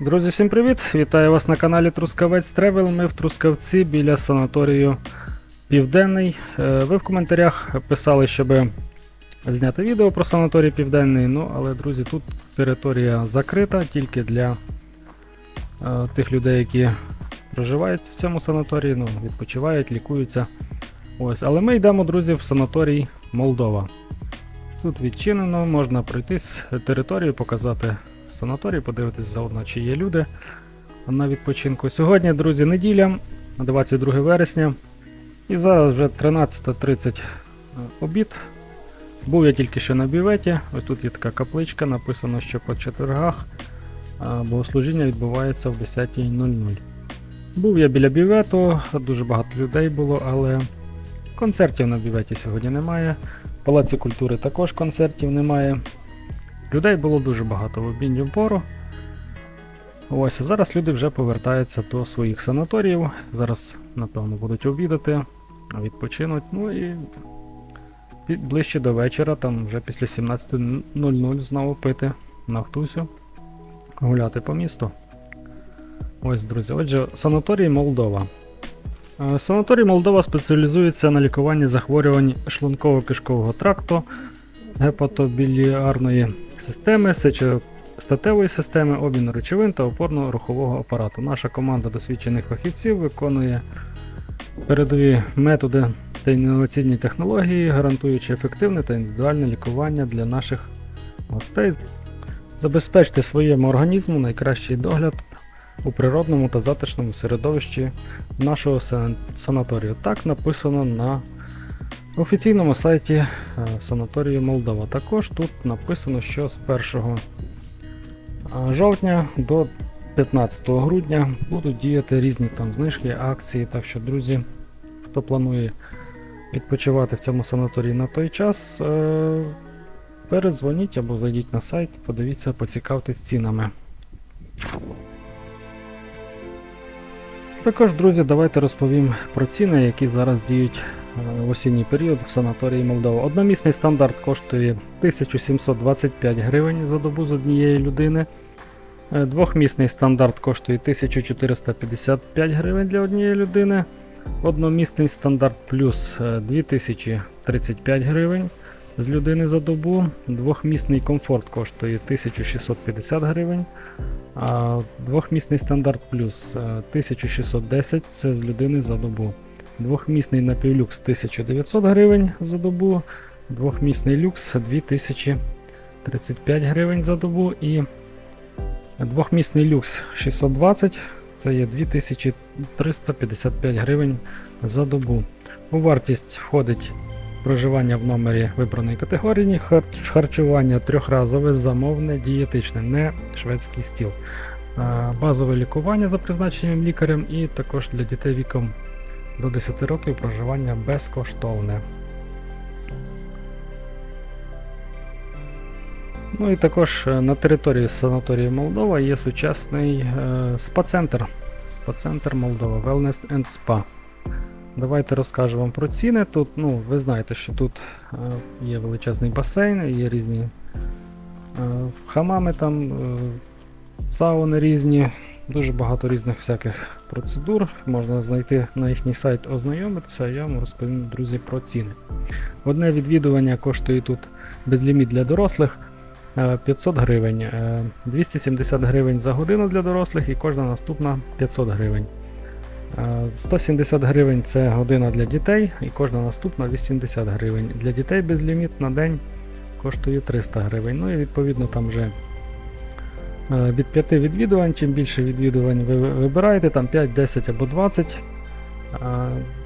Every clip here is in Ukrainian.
Друзі, всім привіт! Вітаю вас на каналі Трускавець Тревел. Ми в Трускавці біля санаторію Південний. Е, Ви в коментарях писали, щоб зняти відео про санаторій Південний. Ну, але, друзі, тут територія закрита тільки для е, тих людей, які проживають в цьому санаторії, ну, відпочивають, лікуються. Ось, але ми йдемо, друзі, в санаторій Молдова. Тут відчинено, можна пройтись територію, показати санаторій, подивитись заодно, чи є люди на відпочинку. Сьогодні, друзі, неділя, 22 вересня. І зараз вже 13.30 обід. Був я тільки що на бюветі. Ось тут є така капличка, написано, що по четвергах богослужіння відбувається в 10.00. Був я біля бювету, дуже багато людей було, але концертів на бюветі сьогодні немає. В Палаці культури також концертів немає. Людей було дуже багато в обідню пору. Ось, а зараз люди вже повертаються до своїх санаторіїв. Зараз, напевно, будуть обідати, відпочинуть. Ну і ближче до вечора, там вже після 17.00 знову пити нафтусю, гуляти по місту. Ось, друзі. Отже, санаторій Молдова. Е, Санаторій Молдова спеціалізується на лікуванні захворювань шлунково-кишкового тракту, гепатобіліарної системи, сечостатевої системи, обміну речовин та опорно-рухового апарату. Наша команда досвідчених фахівців виконує передові методи та інноваційні технології, гарантуючи ефективне та індивідуальне лікування для наших гостей. Забезпечте своєму організму найкращий догляд у природному та затишному середовищі нашого санаторію. Так написано на офіційному сайті е, санаторію Молдова. Також тут написано, що з 1 е, жовтня до 15 грудня будуть діяти різні там знижки, акції. Так що, друзі, хто планує відпочивати в цьому санаторії на той час, е, передзвоніть або зайдіть на сайт, подивіться, поцікавтесь цінами. Також, друзі, давайте розповім про ціни, які зараз діють в осінній період в санаторії Молдова. Одномісний стандарт коштує 1725 гривень за добу з однієї людини. Е, Двохмісний стандарт коштує 1455 гривень для однієї людини. Одномісний стандарт плюс е, 2035 гривень з людини за добу. Двохмісний комфорт коштує 1650 гривень. А двохмісний стандарт плюс е, 1610 це з людини за добу. Двохмісний напівлюкс 1900 гривень за добу. Двохмісний люкс 2035 гривень за добу. І двохмісний люкс 620 це є 2355 гривень за добу. У вартість входить проживання в номері вибраної категорії, харчування трьохразове, замовне, дієтичне, не шведський стіл. Базове лікування за призначенням лікарем і також для дітей віком до 10 років проживання безкоштовне. Ну і також е, на території санаторії Молдова є сучасний е, спа-центр. Спа-центр Молдова Wellness and Spa. Давайте розкажу вам про ціни. Тут, ну, ви знаєте, що тут е, є величезний басейн, є різні хамами там, е, сауни різні, дуже багато різних всяких процедур. Можна знайти на їхній сайт ознайомитися, я вам розповім, друзі, про ціни. Одне відвідування коштує тут безліміт для дорослих е, 500 гривень, е, 270 гривень за годину для дорослих і кожна наступна 500 гривень. Е, 170 гривень це година для дітей, і кожна наступна 80 гривень. Для дітей безліміт на день коштує 300 гривень. Ну і відповідно там вже е, від 5 відвідувань, чим більше відвідувань ви вибираєте, там 5, 10 або 20, е,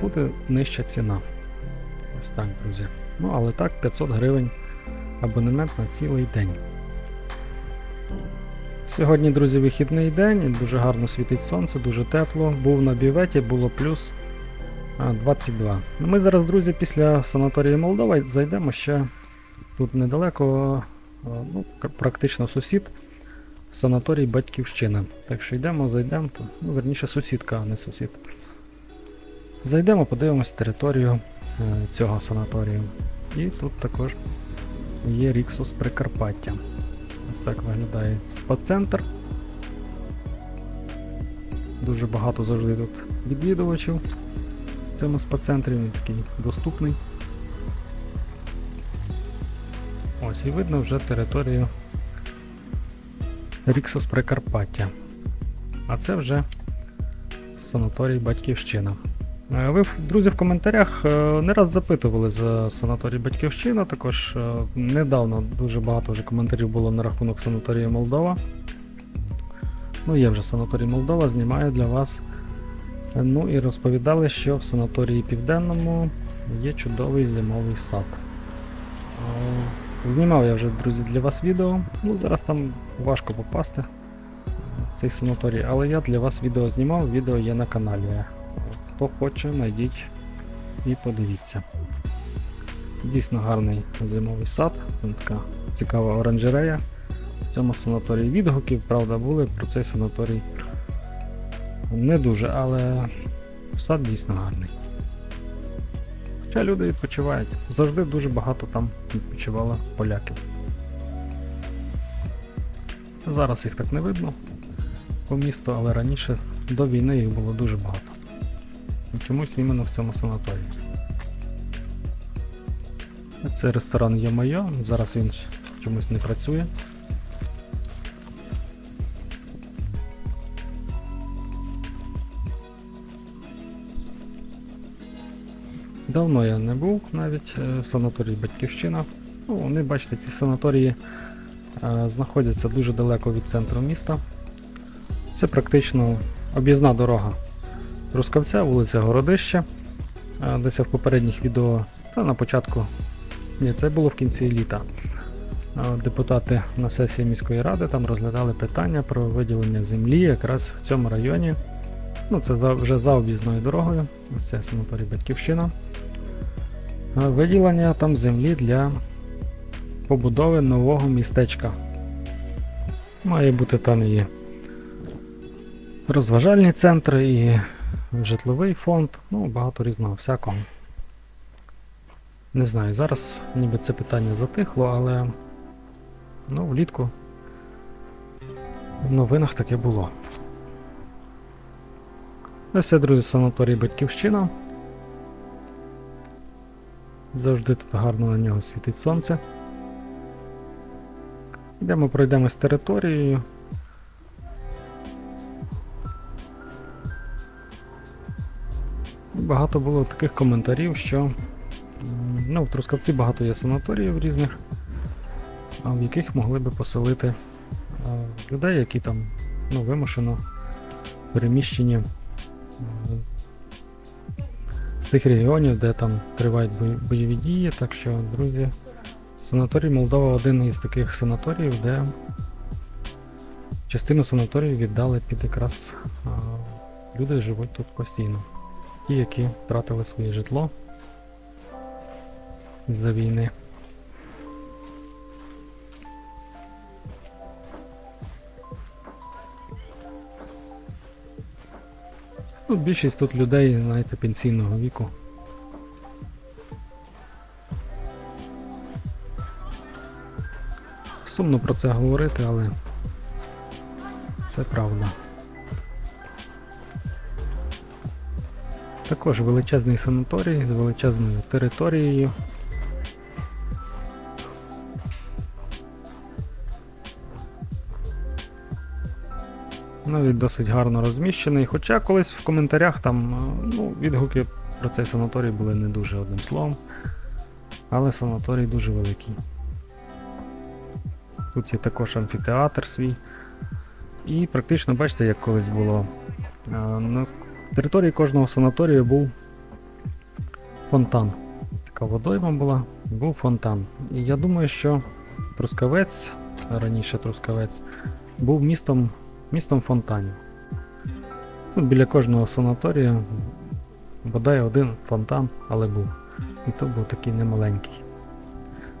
буде нижча ціна. Ось так, друзі. Ну, але так, 500 гривень абонемент на цілий день. Сьогодні, друзі, вихідний день, дуже гарно світить сонце, дуже тепло. Був на біветі, було плюс 22. Ну, Ми зараз, друзі, після санаторії Молдова зайдемо ще тут недалеко, ну, практично сусід, санаторій Батьківщина. Так що йдемо, зайдемо, то, ну, верніше сусідка, а не сусід. Зайдемо, подивимось територію е, цього санаторію. І тут також є Ріксус Прикарпаття. Ось так виглядає спа-центр. Дуже багато завжди тут відвідувачів в цьому спа-центрі, він такий доступний. Ось і видно вже територію Ріксос Прикарпаття. А це вже санаторій Батьківщина. Е, Ви, друзі, в коментарях е, не раз запитували за санаторій Батьківщина. Також е, недавно дуже багато вже коментарів було на рахунок санаторію Молдова. Ну, є вже санаторій Молдова, знімаю для вас. Ну і розповідали, що в санаторії Південному є чудовий зимовий сад. Знімав я вже, друзі, для вас відео. Ну, зараз там важко попасти в цей санаторій, але я для вас відео знімав, відео є на каналі. Хто хоче, знайдіть і подивіться. Дійсно гарний зимовий сад, там така цікава оранжерея. В цьому санаторії відгуків, правда, були про цей санаторій не дуже, але сад дійсно гарний. Хоча люди відпочивають. Завжди дуже багато там відпочивало поляків. Зараз їх так не видно по місту, але раніше до війни їх було дуже багато. І чомусь іменно в цьому санаторії. Це ресторан Йо-Майо, зараз він чомусь не працює. Давно я не був навіть е, в санаторії Батьківщина. Ну, вони, бачите, ці санаторії е, знаходяться дуже далеко від центру міста. Це практично об'їзна дорога Трускавця, вулиця Городища. Е, Десь в попередніх відео, та на початку, ні, це було в кінці літа. Е, Депутати на сесії міської ради там розглядали питання про виділення землі якраз в цьому районі. Ну, це вже за об'їзною дорогою. Це санаторій Батьківщина. Е, Виділення там землі для побудови нового містечка. Має бути там і розважальні центри, і житловий фонд, ну, багато різного всякого. Не знаю, зараз ніби це питання затихло, але ну, влітку в новинах таке було. Ось це, друзі, санаторій Батьківщина. Завжди тут гарно на нього світить сонце. Йдемо пройдемось територією. Багато було таких коментарів, що ну, в Трускавці багато є санаторіїв різних, в яких могли би поселити е, людей, які там ну, вимушено переміщені е, з тих регіонів, де там тривають бойові дії. Так що, друзі, санаторій Молдова один із таких санаторіїв, де частину санаторію віддали під якраз люди живуть тут постійно. Ті, які втратили своє житло з-за війни. Більшість тут людей, знаєте, пенсійного віку. Сумно про це говорити, але це правда. Також величезний санаторій з величезною територією. Навіть досить гарно розміщений. Хоча колись в коментарях там е, ну, відгуки про цей санаторій були не дуже одним словом. Але санаторій дуже великий. Тут є також амфітеатр свій. І практично бачите, як колись було. е, На території кожного санаторію був фонтан. Така водойма була, був фонтан. І я думаю, що Трускавець, раніше Трускавець, був містом, містом фонтанів. Тут біля кожного санаторія бодай один фонтан, але був. І то був такий немаленький.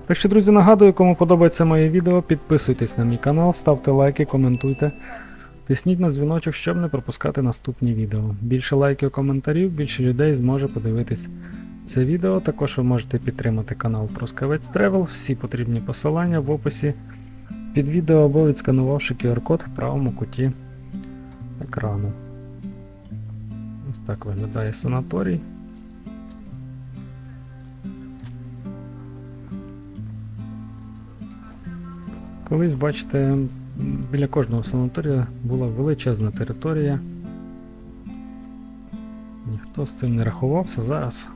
Так що, друзі, нагадую, кому подобається моє відео, підписуйтесь на мій канал, ставте лайки, коментуйте. Тисніть на дзвіночок, щоб не пропускати наступні відео. Більше лайків, коментарів, більше людей зможе подивитись це відео. Також ви можете підтримати канал Трускавець Тревел. Всі потрібні посилання в описі під відео або відсканувавши QR-код в правому куті екрану. Ось так виглядає санаторій. Колись, бачите, біля кожного санаторія була величезна територія. Ніхто з цим не рахувався. Зараз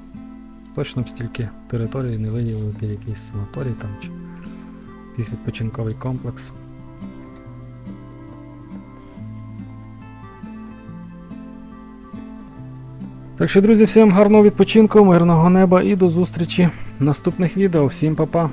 точно б стільки території не виділили під якийсь санаторій там якийсь відпочинковий комплекс. Так що, друзі, всім гарного відпочинку, мирного неба і до зустрічі в наступних відео. Всім па-па!